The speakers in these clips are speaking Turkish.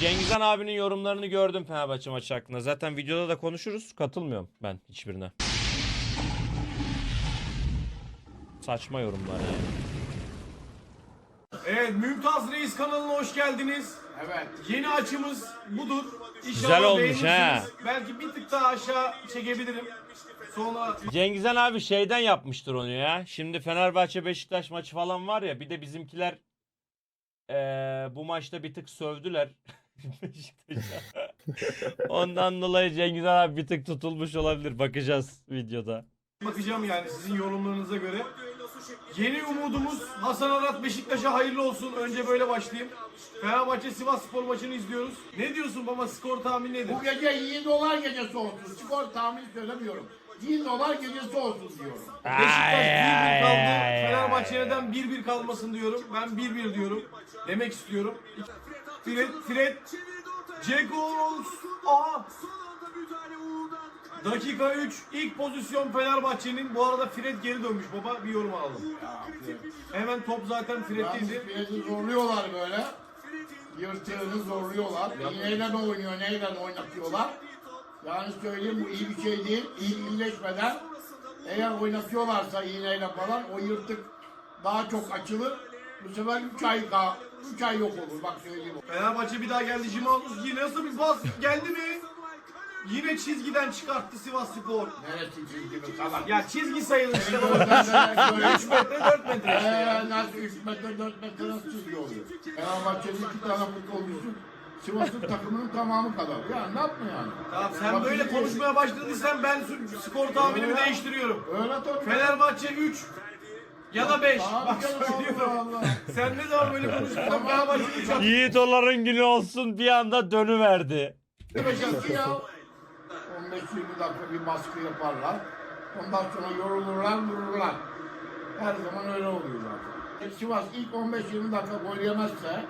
Cengizhan abinin yorumlarını gördüm Fenerbahçe maçı hakkında. Zaten videoda da konuşuruz. Katılmıyorum ben hiçbirine. Saçma yorumlar yani. Evet Mümtaz Reis kanalına hoş geldiniz. Evet. Yeni açımız budur. İnşallah Güzel olmuş beğenirsiniz. ha. Belki bir tık daha aşağı çekebilirim. Sonra Cengizhan abi şeyden yapmıştır onu ya. Şimdi Fenerbahçe Beşiktaş maçı falan var ya. Bir de bizimkiler eee, bu maçta bir tık sövdüler. Beşiktaş'a. Ondan dolayı Cengizhan abi bir tık tutulmuş olabilir. Bakacağız videoda. bakacağım yani sizin yorumlarınıza göre. Yeni umudumuz Hasan Arat Beşiktaş'a hayırlı olsun. Önce böyle başlayayım. Fenerbahçe Sivas Spor maçını izliyoruz. Ne diyorsun baba skor tahmini nedir? Bu gece iyi dolar gecesi olsun. Skor tahmini söylemiyorum. İyi dolar gecesi olsun diyorum. Beşiktaş 1-1 Ay, kaldı. ay, ay, Fenerbahçe neden 1-1 kalmasın diyorum. Ben 1-1 diyorum. Demek istiyorum. Fred, Fred, Cekos. Aha. Dakika 3. ilk pozisyon Fenerbahçe'nin. Bu arada Fred geri dönmüş baba. Bir yorum alalım. Hemen top zaten Fred'teydi. Fiyatı zorluyorlar böyle. Yırtığını zorluyorlar. Neyle oynuyor, neyle oynatıyorlar. Yani söyleyeyim bu iyi bir şey değil. İyi iyileşmeden eğer oynatıyorlarsa iğneyle falan o yırtık daha çok açılır. Bu sefer 3 ay, 3 ay yok olur. Bak söyleyeyim. Fenerbahçe bir daha geldi. Jimalus yine nasıl bir pas geldi mi? Yine çizgiden çıkarttı Sivas Spor. Neresi çizgimi salak. Ya çizgi sayılır işte. Böyle böyle 3 metre 4 metre işte. Eee nasıl 3 metre 4 metre nasıl çizgi oluyor? Fenerbahçe'nin iki tane futbolcusu Sivas'ın takımının tamamı kadar. Ya ne yapma yani? Tamam sen böyle konuşmaya başladıysan ben skor tahminimi değiştiriyorum. Öyle tabii. Fenerbahçe 3 ya da 5. Abi Bak söylüyorum. Sen ne zaman böyle konuşursan Fenerbahçe 3 at. Yiğit doların günü olsun bir anda dönüverdi. İki ya. 15-20 dakika bir baskı yaparlar. Ondan sonra yorulurlar, vururlar. Her zaman öyle oluyor zaten. Sivas ilk 15-20 dakika gol yemezse,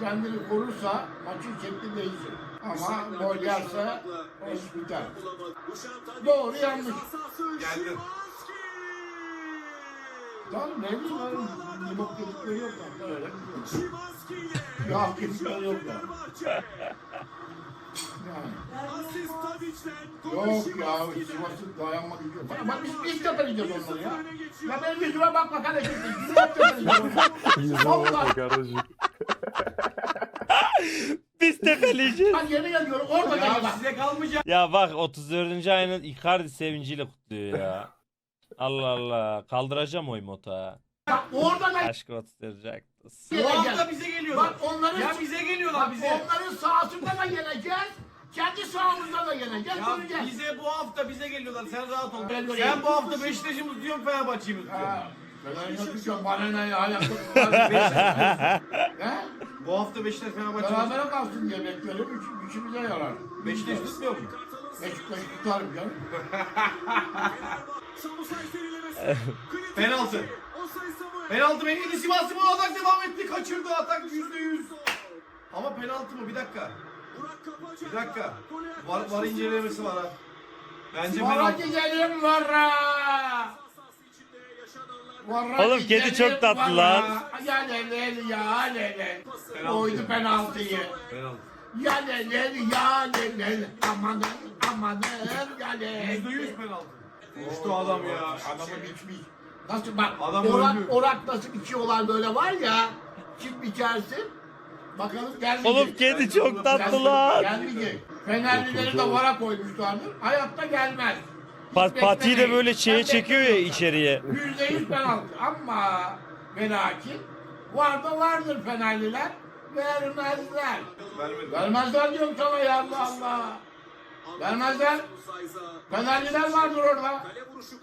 kendini korursa maçın şekli değişir. Ama gol yerse iş biter. Doğru yanlış. Geldi. Yok. Öyle. Ya dedikleri yok da. Yani. Yok ya Sivas'ın dayanmak yok. Bak, bak biz, biz tepeleyeceğiz onları ya. Ya benim yüzüme bakma kardeşim. Yüzüme tepeleyeceğiz. Vallahi. Biz tepeleyeceğiz. Ben yemin ediyorum orada Ya size kalmayacak. Ya bak 34. ayının Icardi sevinciyle kutluyor ya. Allah Allah. Kaldıracağım o imota. Bak orada gel. Aşk oturacaktı. Bu hafta bize geliyorlar. Bak onların, Ya bize geliyorlar bak bize. onların sahasında da yeneceğiz. Kendi sahamızda da yeneceğiz. Ya göreceğiz. bize bu hafta bize geliyorlar. Sen rahat ol. Ben Sen bu hafta Beşiktaş'ımız diyorsun Fenerbahçe'miz diyorsun. Ha, Ben yapacağım bana ne ya He? Bu hafta Beşiktaş Fenerbahçe'miz. Berabere kalsın diye bekliyorum. Üç, üçümüze yarar. Beşiktaş tutmuyor mu? Beşiktaş tutarım canım. Penaltı. Penaltı bekledi Sivas Spor atak devam etti. Kaçırdı atak yüzde yüz. Ama penaltı mı? Bir dakika. Bir dakika. Var, var incelemesi var ha. Bence Vara penaltı. gidelim vara. Vara Oğlum, kedi gidelim, çok tatlı vara. lan. Ya lelel ya lelel. Penaltı. Oydu penaltıyı. Penaltı. Ya lelel ya lelel. Amanın amanın ya lelel. Yüzde yüz penaltı. O adam ya. Adamı biçmiş. Nasıl bak Adam orak, öldü. orak nasıl biçiyorlar böyle var ya. Çift biçersin. Bakalım gelmeyecek. Oğlum kedi çok tatlı lan. Gelmeyecek. Fenerlileri de vara koymuşlardır. Hayatta gelmez. Pat, patiyi de böyle şeye Ben çekiyor ya içeriye. Yüzde yüz penaltı ama ve lakin var da vardır Fenerliler vermezler. Vermezler diyorum sana ya Allah Allah. Vermezler. Fenerliler vardır orada.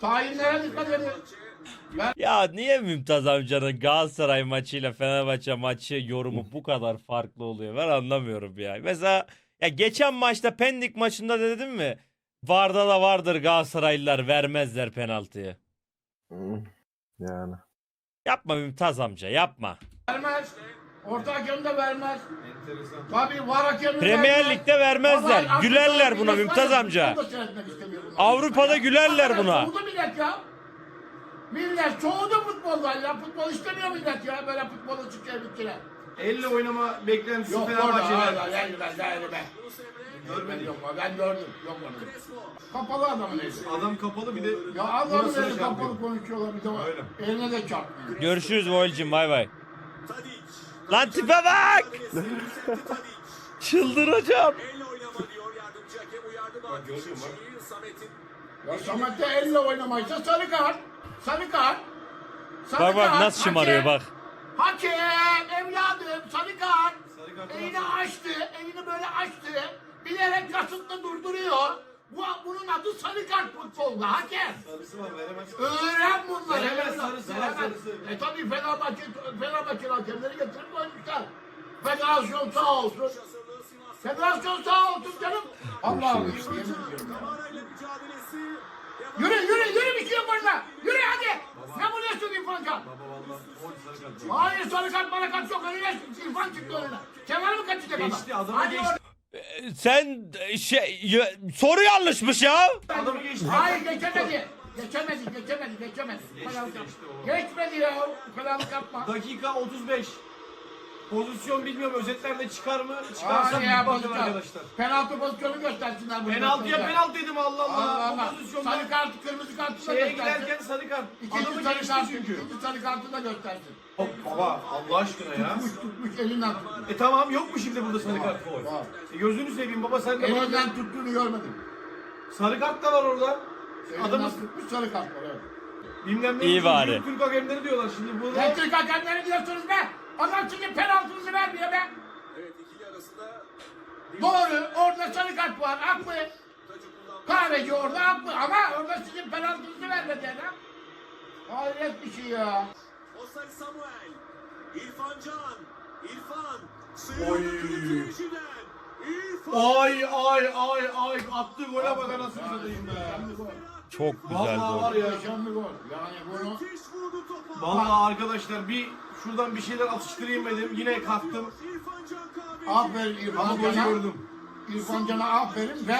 Tayinlere dikkat edin. Ya niye Mümtaz amcanın Galatasaray maçıyla Fenerbahçe maçı yorumu bu kadar farklı oluyor? Ben anlamıyorum ya. Mesela ya geçen maçta Pendik maçında da dedim mi? Varda da vardır Galatasaraylılar vermezler penaltıyı. Yani. Yapma Mümtaz amca yapma. Vermez. Orta hakem de vermez. Enteresan. Tabii var hakemi Premier vermez. Lig'de vermezler. Vallahi Gülerler buna Mümtaz var ya, amca. futbol da seyretmek. Avrupa'da Ya. gülerler Hakikaten buna. Soğudu millet ya. Millet soğudu futboldan ya. Futbol istemiyor millet ya. Böyle futbolu çıkıyor bittiler. Elle oynama beklentisi Yok orada Fenerbahçe'den. orada gel ben gel ben. Görmedim yok ben gördüm yok onu. Kapalı adamın eli. Adam kapalı bir de Ya eli şey kapalı konuşuyorlar bir de var. Öyle. Eline de çarpmıyor. Görüşürüz Volcim bay bay. Lan tipe bak! Çıldıracağım. Ya Samet'te elle oynamaysa sarı kart. Sarı kart. Sarı Bak bak kart. nasıl şımarıyor Hakem, bak. Hakem evladım sarı kart. Elini açtı. Elini böyle açtı. Bilerek kasıtlı durduruyor. Bu, bunun adı sarı kart futbolda hakem. Sarısı var veremez. Öğren bunları. Veremez, sarısı var, veremez. sarısı. E tabi Fenerbahçe, Fenerbahçe hakemleri getirip koymuşlar. Federasyon sağ olsun. Federasyon sağ olsun canım. Allah'ım. ediyorum ya. Yürü yürü yürü bir şey yok orada. Yürü hadi. Ne vuruyorsun İrfan Can? Baba valla gol sarı kart. Hayır sarı kart bana kart yok. Önüne İrfan çıktı önüne. Kenar mı kaçacak adam? Geçti, adamı geçti. Sen şey y- soru yanlışmış ya. Adamı geçti. Hayır geçemedi. Geçemedi, geçemedi, geçemedi. Yapma. Geçmedi ya. Karanlık yapma. Dakika 35. Pozisyon bilmiyorum özetlerde çıkar mı? Çıkarsa Hadi ya arkadaşlar. Penaltı pozisyonu göstersinler. bu Penaltıya pozisyonda. penaltı dedim Allah Allah Allah. Allah. Bu pozisyonda Sarı kartı, kırmızı kartı da şeye göstersin. giderken sarı kart. İkinci Adamı sarı geçti kartı, çünkü. ikinci sarı kartı da göstersin. Hop, baba Allah aşkına ya. Tutmuş tutmuş elinden tutmuş. E tamam yok mu şimdi burada sarı kart gol? Var. E gözünü seveyim baba sen de bak. Elinden tuttuğunu görmedim. Sarı kart da var orada. Elinden Adamı tutmuş sarı kart var evet. bilmem ne. İyi bari. Türk hakemleri diyorlar şimdi burada. Ne Türk hakemleri diyorsunuz be? Adam şimdi penaltınızı vermiyor be. Doğru orada sarı kart var haklı. Kahveci orada haklı ama orada sizin penaltınızı vermedi adam. Hayret bir şey ya. Osay Samuel. İrfan Can. İrfan. Oy. Ay ay ay ay attı gole bak anasını satayım be. Çok güzel Vallahi var gol. ya. Yaşanlı gol. Yani bunu. Vallahi arkadaşlar bir şuradan bir şeyler atıştırayım dedim. Yine kalktım. Aferin Ama İrfan golü Can'a. gördüm. İrfan Can'a aferin ve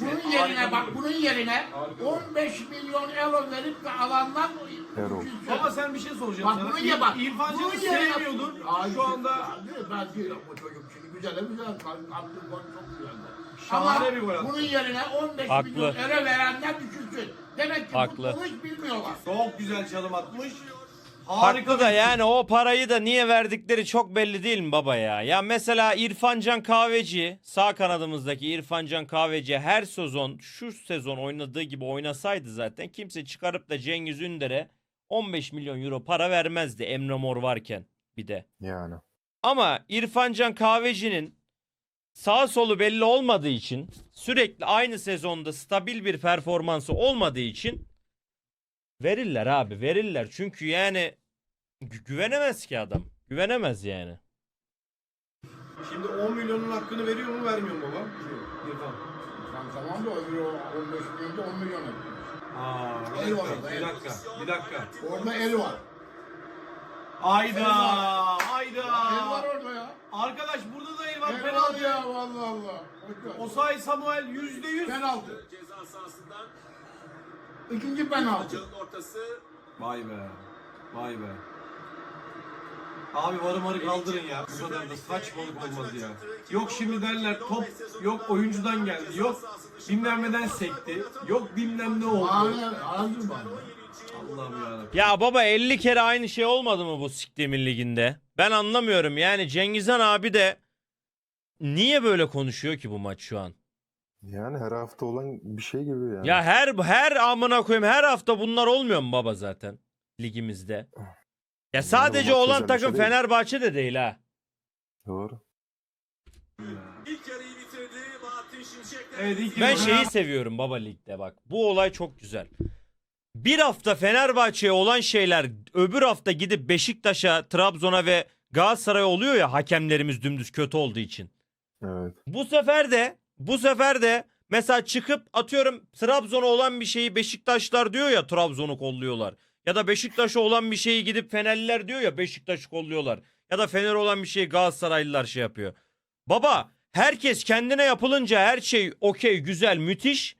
bunun yerine bak bunun yerine Harika gol. 15 milyon euro verip de alandan Erol. Baba sen bir şey soracağım Bak sana. bunu ye bak. İrfan Can'ı sevmiyordun. Şu anda Ben, değilim bu çocuk şimdi güzel güzel kalktı gol çok güzel. Şahane Ama bir gol attı. bunun yerine 15 Haklı. milyon euro verenler düşünsün. Demek ki Haklı. futbolu hiç bilmiyorlar. çok güzel çalım atmış. Harika Haklı da bir- yani o parayı da niye verdikleri çok belli değil mi baba ya? Ya mesela İrfancan Kahveci sağ kanadımızdaki İrfancan Kahveci her sezon şu sezon oynadığı gibi oynasaydı zaten kimse çıkarıp da Cengiz Ünder'e 15 milyon euro para vermezdi Emre Mor varken bir de. Yani. Ama İrfancan Kahveci'nin sağ solu belli olmadığı için sürekli aynı sezonda stabil bir performansı olmadığı için verirler abi verirler. Çünkü yani gü- güvenemez ki adam. Güvenemez yani. Şimdi 10 milyonun hakkını veriyor mu vermiyor mu baba? İrfan. Sen tamam da öbürü o 15 milyon da 10 milyon etmiş. Aa, El bir var dakika, bir dakika, bir dakika. Orada el var. Hayda, var. hayda. El var orada ya. Arkadaş burada da el var El var penaltı. ya vallahi Allah. Ver. Osay Samuel yüzde yüz. Penaltı. Ceza sahasından. İkinci penaltı. Ortası. Vay be, vay be. Abi varı marı kaldırın ya. Bu kadar da saçmalık olmaz ya. Yok şimdi derler top, yok oyuncudan geldi, yok bilmem neden sekti, yok bilmem ne oldu. Bahane arazdın bana. Allah'ım yarabbim. Ya baba 50 kere aynı şey olmadı mı bu siktimin liginde? Ben anlamıyorum yani Cengizhan abi de niye böyle konuşuyor ki bu maç şu an? Yani her hafta olan bir şey gibi yani. Ya her her amına koyayım her hafta bunlar olmuyor mu baba zaten ligimizde? Ya sadece maç olan özel bir şey takım değil. Fenerbahçe de değil ha. Doğru. İlk yarıyı bitirdi. Bahattin Şimşek'ten. Evet ilk Ben yarı- şeyi seviyorum baba ligde bak. Bu olay çok güzel. Bir hafta Fenerbahçe'ye olan şeyler öbür hafta gidip Beşiktaş'a, Trabzon'a ve Galatasaray'a oluyor ya hakemlerimiz dümdüz kötü olduğu için. Evet. Bu sefer de bu sefer de mesela çıkıp atıyorum Trabzon'a olan bir şeyi Beşiktaşlar diyor ya Trabzon'u kolluyorlar. Ya da Beşiktaş'a olan bir şeyi gidip Fenerliler diyor ya Beşiktaş'ı kolluyorlar. Ya da Fener olan bir şeyi Galatasaraylılar şey yapıyor. Baba herkes kendine yapılınca her şey okey güzel müthiş.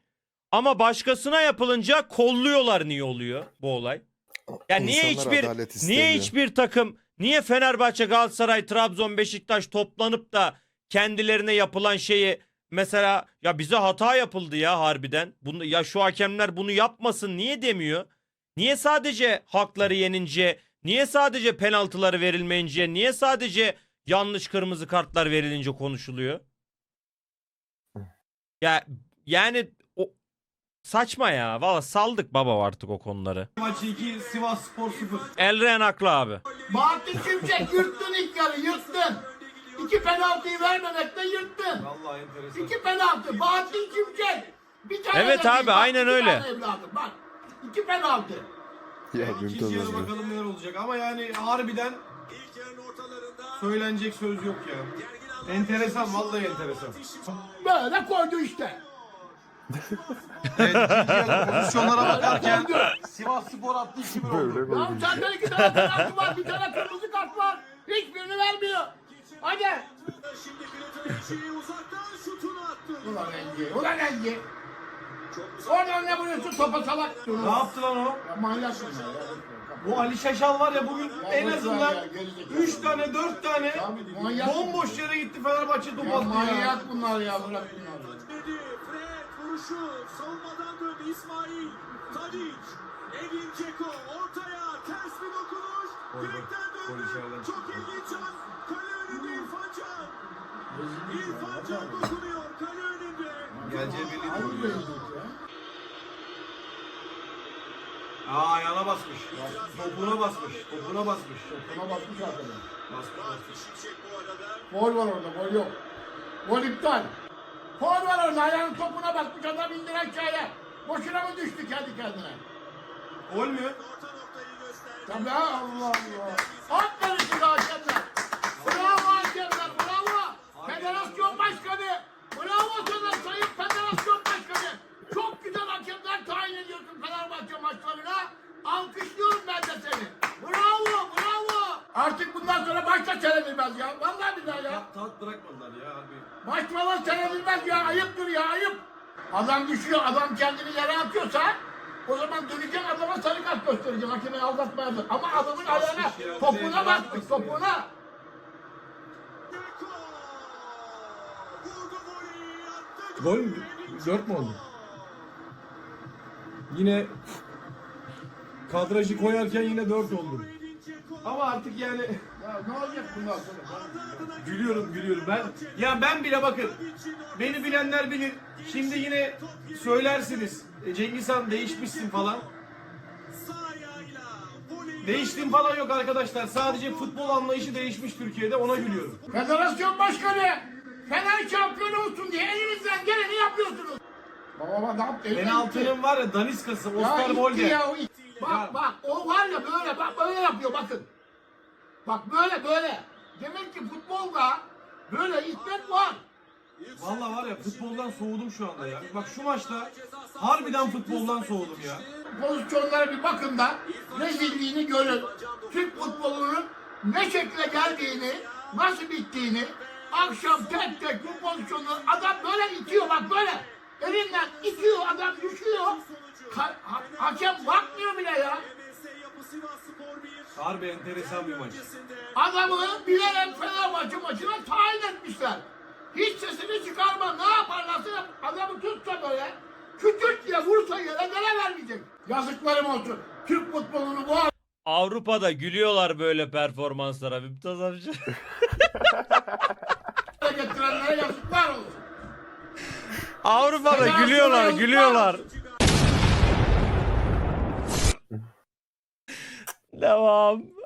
Ama başkasına yapılınca kolluyorlar niye oluyor bu olay? Ya niye İnsanlar hiçbir niye istemiyor. hiçbir takım Niye Fenerbahçe, Galatasaray, Trabzon, Beşiktaş toplanıp da kendilerine yapılan şeyi mesela ya bize hata yapıldı ya harbiden. Bunu ya şu hakemler bunu yapmasın niye demiyor? Niye sadece hakları yenince, niye sadece penaltıları verilmeyince, niye sadece yanlış kırmızı kartlar verilince konuşuluyor? Ya yani saçma ya. Valla saldık baba artık o konuları. Maçı 2 Sivas Spor 0. Elren haklı abi. Bahattin Şimşek yırttın ilk yarı yırttın. İki penaltıyı vermemekle yırttın. Vallahi enteresan. İki penaltı. Bahattin Şimşek. Bir tane Evet de abi, değil, bak, aynen iki öyle. tane evladım, bak. İki penaltı. Ya İkinci yarı abi. bakalım neler olacak ama yani harbiden İlk yarının ortalarında söylenecek söz yok ya. Enteresan vallahi enteresan. Böyle koydu işte. Evet, ikinci yarı pozisyonlara bakarken. Sivas Spor attı 2-1 Böyle oldu. Ya koydu. senden iki tane penaltı var, bir tane kırmızı kart var. Hiçbirini vermiyor. Hadi. Şimdi Filetovic uzaktan şutunu attı. Ulan Engi, ulan Engi. Oradan ne vuruyorsun topa salak. Ne yaptı lan o? Ya manyak bunlar ya. Bu Ali Şaşal var ya bugün Ya en azından ya, gerizekalı. 3 tane 4 tane Abi manyak. bomboş yere gitti Fenerbahçe top Ya attı ya. manyak bunlar ya bırak bunları. Vuruşu savunmadan döndü İsmail. Tadic. Edin Dzeko ortaya ters bir dokunuş. Direkten döndü. Çok ilginç an. Kale önünde İrfan Can. İrfan Can dokunuyor kale önünde. Geleceği belli değil. Aa ayağına basmış. Topuna basmış. Topuna basmış. Arkadaş. Basmış. Şimşek bu arada. Gol var orada, gol yok. Gol iptal. Gol var orada, ayağının topuna bakmış adam indir aşağıya. Boşuna mı düştü kendi kendine? Gösterdi. Tabii Allah Allah. Aferin size hakemler. Bravo hakemler, bravo. Federasyon başkanı. Bravo sana sayın federasyon başkanı. Çok güzel hakemler tayin ediyorsun Fenerbahçe maçlarına. Alkışlıyorum ben de seni. Bravo, bravo. Artık bundan sonra maçta seyredilmez ya. Vallahi billahi ya. Tat, tat bırakmadılar ya abi. Maç falan seyredilmez ya. Ayıptır ya, ayıp. Adam düşüyor, adam kendini yere atıyorsa o zaman döneceğim adama sarı kart göstereceğim. Hakemi aldatmayasın. Ama adamın ayağına, ya, topuna basmış topuna. Gol mü? Dört mü oldu? Yine kadrajı koyarken yine 4 oldu. Ama artık yani Ya ne olacak bundan sonra? gülüyorum gülüyorum ben. Ya ben bile bakın beni bilenler bilir. Şimdi yine söylersiniz. E, Cengiz Han değişmişsin falan. Değiştiğim falan yok arkadaşlar. Sadece futbol anlayışı değişmiş Türkiye'de ona gülüyorum. Federasyon başkanı, Fener şampiyon olsun diye elinizden geleni yapıyorsunuz. Baba baba ne yaptı? Penaltının var ya daniskası Ya Oscar itti Molde. ya o itti. Ya. Bak bak o var ya böyle bak böyle yapıyor bakın. Bak böyle böyle. Demek ki futbolda böyle itmek var. Vallahi var ya futboldan soğudum şu anda ya. Bak şu maçta harbiden futboldan soğudum ya. Pozisyonlara bir bakın da rezilliğini görün. Türk futbolunun ne şekle geldiğini, nasıl bittiğini akşam tek tek bu pozisyonları adam böyle itiyor bak böyle. Elinden itiyor adam düşüyor. Ha- ha- hakem bakmıyor bile ya. MS yapı Sivas Spor 1. Harbi enteresan bir maç. Adamı bilerek Fenerbahçe maçına tayin etmişler. Hiç sesini çıkarma. Ne yaparlarsa yap. Adamı tutsa böyle. Küçük diye vursa yere gene vermeyecek. Yazıklarım olsun. Türk futbolunu bu Avrupa'da gülüyorlar böyle performanslara. Mümtaz amca. getirenlere yazıklar olsun. Avrupa'da gülüyorlar, gülüyorlar. Devam. Um,